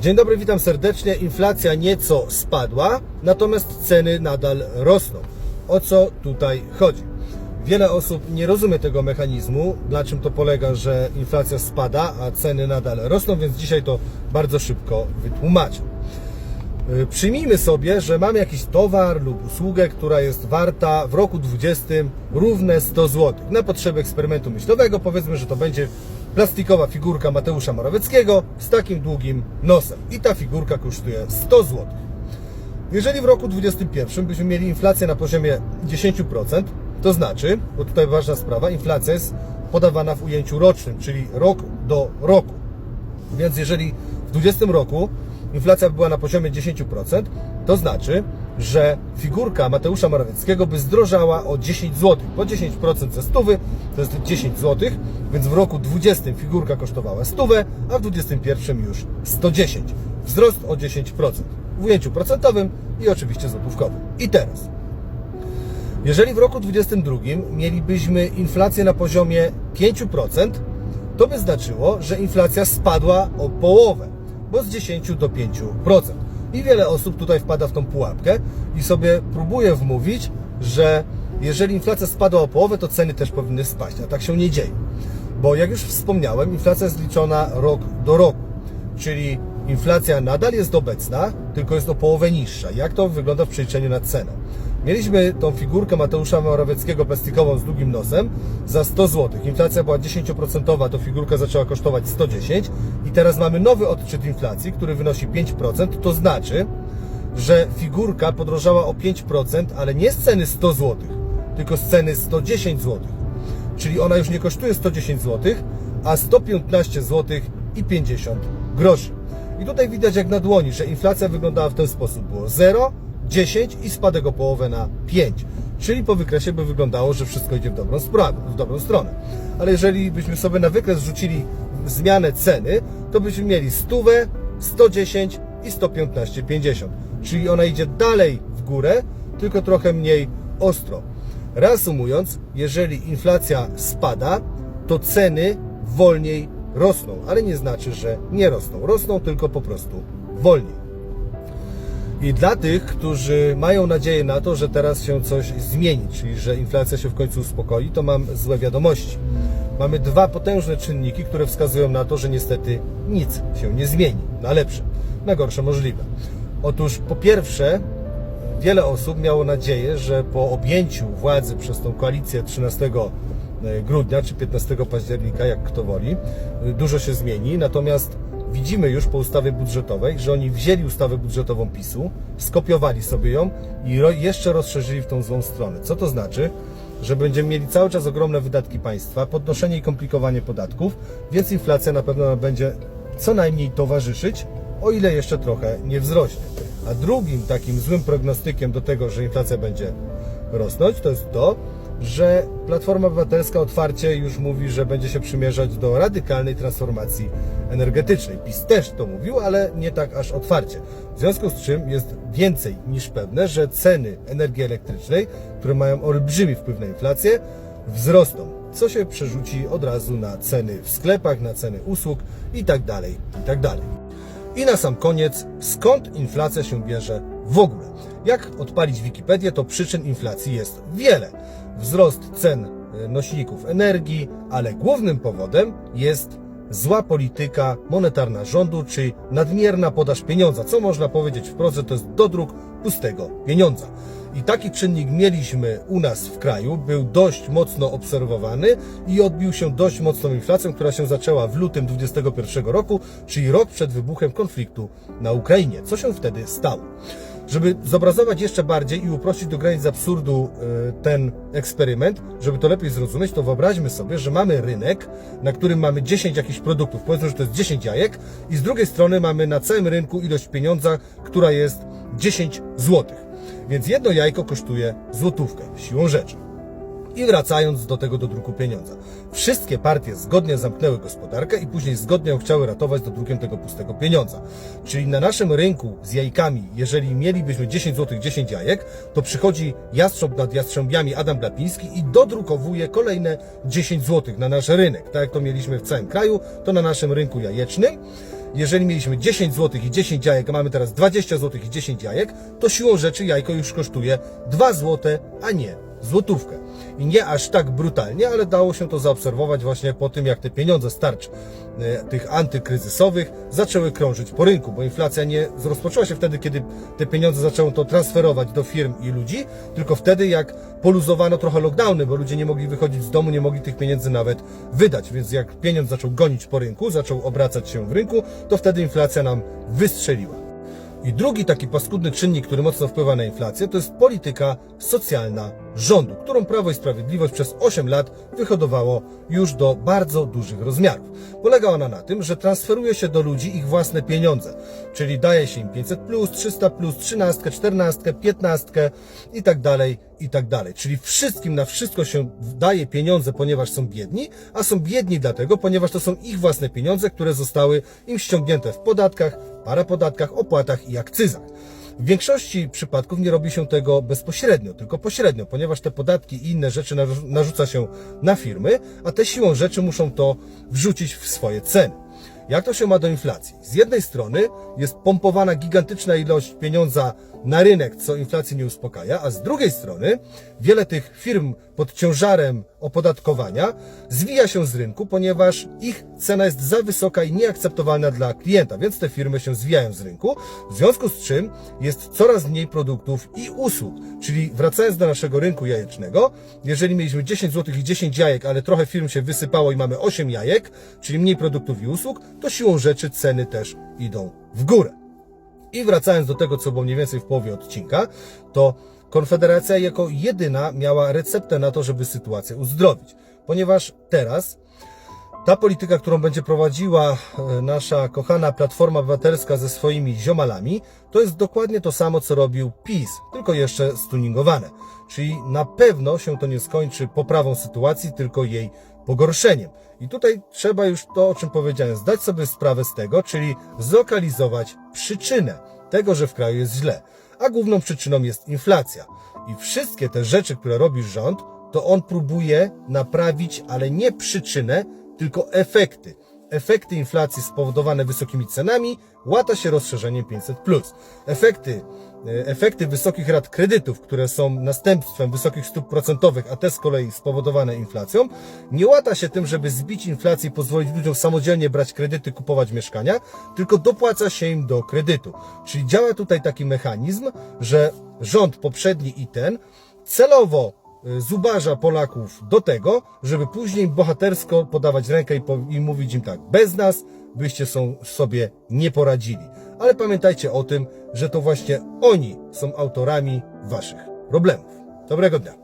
Dzień dobry, witam serdecznie. Inflacja nieco spadła, natomiast ceny nadal rosną. O co tutaj chodzi? Wiele osób nie rozumie tego mechanizmu, na czym to polega, że inflacja spada, a ceny nadal rosną, więc dzisiaj to bardzo szybko wytłumaczę. Y, Przyjmijmy sobie, że mamy jakiś towar lub usługę, która jest warta w roku 20 równe 100 zł. Na potrzeby eksperymentu myślowego powiedzmy, że to będzie plastikowa figurka Mateusza Morawieckiego z takim długim nosem. I ta figurka kosztuje 100 zł. Jeżeli w roku 2021 byśmy mieli inflację na poziomie 10%, to znaczy, bo tutaj ważna sprawa, inflacja jest podawana w ujęciu rocznym, czyli rok do roku. Więc jeżeli w 2020 roku inflacja była na poziomie 10%, to znaczy, że figurka Mateusza Morawieckiego by zdrożała o 10 zł. Po 10% ze stówy to jest 10 zł, więc w roku 20 figurka kosztowała 100, a w 21 już 110. Wzrost o 10% w ujęciu procentowym i oczywiście złotówkowym. I teraz, jeżeli w roku 2022 mielibyśmy inflację na poziomie 5%, to by znaczyło, że inflacja spadła o połowę, bo z 10 do 5%. I wiele osób tutaj wpada w tą pułapkę i sobie próbuje wmówić, że jeżeli inflacja spadła o połowę, to ceny też powinny spaść, a tak się nie dzieje. Bo jak już wspomniałem, inflacja jest liczona rok do roku, czyli inflacja nadal jest obecna, tylko jest o połowę niższa. Jak to wygląda w przeliczeniu na cenę? Mieliśmy tą figurkę Mateusza Morawieckiego plastikową z długim nosem za 100 zł. Inflacja była 10%, to figurka zaczęła kosztować 110 i teraz mamy nowy odczyt inflacji, który wynosi 5%. To znaczy, że figurka podrożała o 5%, ale nie z ceny 100 zł, tylko z ceny 110 zł. Czyli ona już nie kosztuje 110 zł, a 115 zł i 50 groszy. I tutaj widać jak na dłoni, że inflacja wyglądała w ten sposób. Było 0, 10 i spadek o połowę na 5. Czyli po wykresie by wyglądało, że wszystko idzie w dobrą, sprawę, w dobrą stronę. Ale jeżeli byśmy sobie na wykres rzucili zmianę ceny, to byśmy mieli 100, 110 i 115,50. Czyli ona idzie dalej w górę, tylko trochę mniej ostro. Reasumując, jeżeli inflacja spada, to ceny wolniej rosną, ale nie znaczy, że nie rosną. Rosną tylko po prostu wolniej. I dla tych, którzy mają nadzieję na to, że teraz się coś zmieni, czyli że inflacja się w końcu uspokoi, to mam złe wiadomości. Mamy dwa potężne czynniki, które wskazują na to, że niestety nic się nie zmieni na lepsze, na gorsze możliwe. Otóż po pierwsze, wiele osób miało nadzieję, że po objęciu władzy przez tą koalicję 13 grudnia czy 15 października, jak kto woli, dużo się zmieni. Natomiast widzimy już po ustawie budżetowej, że oni wzięli ustawę budżetową PiSu, skopiowali sobie ją i jeszcze rozszerzyli w tą złą stronę. Co to znaczy? Że będziemy mieli cały czas ogromne wydatki państwa, podnoszenie i komplikowanie podatków, więc inflacja na pewno będzie co najmniej towarzyszyć, o ile jeszcze trochę nie wzrośnie. A drugim takim złym prognostykiem do tego, że inflacja będzie rosnąć, to jest to, że Platforma Obywatelska otwarcie już mówi, że będzie się przymierzać do radykalnej transformacji energetycznej. PiS też to mówił, ale nie tak aż otwarcie. W związku z czym jest więcej niż pewne, że ceny energii elektrycznej, które mają olbrzymi wpływ na inflację, wzrosną, co się przerzuci od razu na ceny w sklepach, na ceny usług i tak dalej, i na sam koniec, skąd inflacja się bierze w ogóle? Jak odpalić Wikipedię, to przyczyn inflacji jest wiele. Wzrost cen e, nośników energii, ale głównym powodem jest zła polityka monetarna rządu, czyli nadmierna podaż pieniądza. Co można powiedzieć wprost, to jest dodruk pustego pieniądza. I taki czynnik mieliśmy u nas w kraju, był dość mocno obserwowany i odbił się dość mocną inflacją, która się zaczęła w lutym 2021 roku, czyli rok przed wybuchem konfliktu na Ukrainie. Co się wtedy stało? Żeby zobrazować jeszcze bardziej i uprościć do granic absurdu y, ten eksperyment, żeby to lepiej zrozumieć, to wyobraźmy sobie, że mamy rynek, na którym mamy 10 jakichś produktów, powiedzmy, że to jest 10 jajek i z drugiej strony mamy na całym rynku ilość pieniądza, która jest 10 złotych. Więc jedno jajko kosztuje złotówkę, siłą rzeczy. I wracając do tego do druku pieniądza. Wszystkie partie zgodnie zamknęły gospodarkę i później zgodnie ją chciały ratować do drukiem tego pustego pieniądza. Czyli na naszym rynku z jajkami, jeżeli mielibyśmy 10 zł, 10 jajek, to przychodzi jastrząb nad jastrzębiami Adam Glapiński i dodrukowuje kolejne 10 zł na nasz rynek. Tak jak to mieliśmy w całym kraju, to na naszym rynku jajecznym. jeżeli mieliśmy 10 zł i 10 jajek, a mamy teraz 20 zł i 10 jajek, to siłą rzeczy jajko już kosztuje 2 zł, a nie złotówkę. I nie aż tak brutalnie, ale dało się to zaobserwować właśnie po tym, jak te pieniądze z tarcz e, tych antykryzysowych zaczęły krążyć po rynku, bo inflacja nie rozpoczęła się wtedy, kiedy te pieniądze zaczęło to transferować do firm i ludzi, tylko wtedy, jak poluzowano trochę lockdowny, bo ludzie nie mogli wychodzić z domu, nie mogli tych pieniędzy nawet wydać, więc jak pieniądz zaczął gonić po rynku, zaczął obracać się w rynku, to wtedy inflacja nam wystrzeliła. I drugi taki paskudny czynnik, który mocno wpływa na inflację, to jest polityka socjalna rządu, którą Prawo i Sprawiedliwość przez 8 lat wyhodowało już do bardzo dużych rozmiarów. Polega ona na tym, że transferuje się do ludzi ich własne pieniądze, czyli daje się im 500, 300, 13, 14, 15 i tak dalej, i tak dalej. Czyli wszystkim na wszystko się daje pieniądze, ponieważ są biedni, a są biedni dlatego, ponieważ to są ich własne pieniądze, które zostały im ściągnięte w podatkach, parapodatkach, opłatach i akcyzach. W większości przypadków nie robi się tego bezpośrednio, tylko pośrednio, ponieważ te podatki i inne rzeczy narzu- narzuca się na firmy, a te siłą rzeczy muszą to wrzucić w swoje ceny. Jak to się ma do inflacji? Z jednej strony jest pompowana gigantyczna ilość pieniądza na rynek, co inflacji nie uspokaja, a z drugiej strony wiele tych firm pod ciężarem opodatkowania zwija się z rynku, ponieważ ich cena jest za wysoka i nieakceptowalna dla klienta, więc te firmy się zwijają z rynku, w związku z czym jest coraz mniej produktów i usług. Czyli wracając do naszego rynku jajecznego, jeżeli mieliśmy 10 zł i 10 jajek, ale trochę firm się wysypało i mamy 8 jajek, czyli mniej produktów i usług, to siłą rzeczy ceny też idą w górę. I wracając do tego, co było mniej więcej w połowie odcinka, to Konfederacja jako jedyna miała receptę na to, żeby sytuację uzdrowić. Ponieważ teraz ta polityka, którą będzie prowadziła e, nasza kochana Platforma Obywatelska ze swoimi ziomalami, to jest dokładnie to samo, co robił PiS, tylko jeszcze stuningowane. Czyli na pewno się to nie skończy poprawą sytuacji, tylko jej pogorszeniem. I tutaj trzeba już to, o czym powiedziałem, zdać sobie sprawę z tego, czyli zlokalizować przyczynę tego, że w kraju jest źle. A główną przyczyną jest inflacja. I wszystkie te rzeczy, które robi rząd, to on próbuje naprawić, ale nie przyczynę, tylko efekty. Efekty inflacji spowodowane wysokimi cenami łata się rozszerzeniem 500. Efekty, e, efekty wysokich rat kredytów, które są następstwem wysokich stóp procentowych, a te z kolei spowodowane inflacją, nie łata się tym, żeby zbić inflację i pozwolić ludziom samodzielnie brać kredyty, kupować mieszkania, tylko dopłaca się im do kredytu. Czyli działa tutaj taki mechanizm, że rząd poprzedni i ten celowo zubaża Polaków do tego, żeby później bohatersko podawać rękę i, po, i mówić im tak, bez nas byście są, sobie nie poradzili. Ale pamiętajcie o tym, że to właśnie oni są autorami waszych problemów. Dobrego dnia.